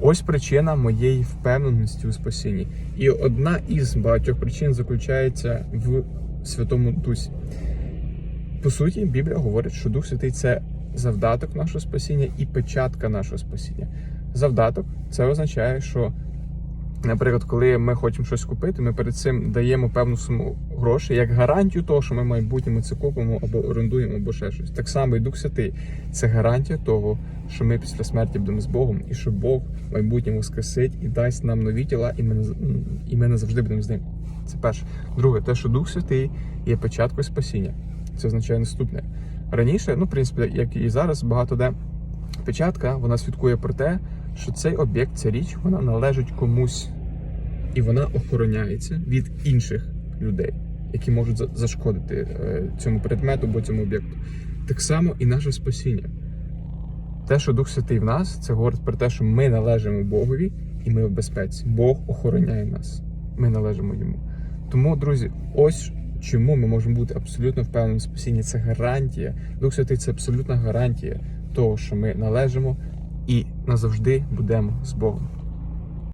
Ось причина моєї впевненості у спасінні. І одна із багатьох причин заключається в Святому Дусі. По суті, Біблія говорить, що Дух Святий це завдаток нашого спасіння і печатка нашого спасіння. Завдаток це означає, що, наприклад, коли ми хочемо щось купити, ми перед цим даємо певну суму грошей як гарантію того, що ми в майбутньому це купимо або орендуємо, або ще щось. Так само і Дух Святий це гарантія того, що ми після смерті будемо з Богом, і що Бог в майбутньому воскресить і дасть нам нові тіла, і ми, не і ми назавжди будемо з ним. Це перше. Друге, те, що Дух Святий є початкою спасіння. Це означає наступне. Раніше, ну, в принципі, як і зараз, багато де печатка, вона свідкує про те, що цей об'єкт, ця річ, вона належить комусь, і вона охороняється від інших людей, які можуть зашкодити е, цьому предмету або цьому об'єкту. Так само і наше спасіння. Те, що Дух Святий в нас, це говорить про те, що ми належимо Богові і ми в безпеці. Бог охороняє нас. Ми належимо йому. Тому, друзі, ось чому ми можемо бути абсолютно впевнені в спасінні. Це гарантія. Дух Святий це абсолютна гарантія того, що ми належимо і назавжди будемо з Богом.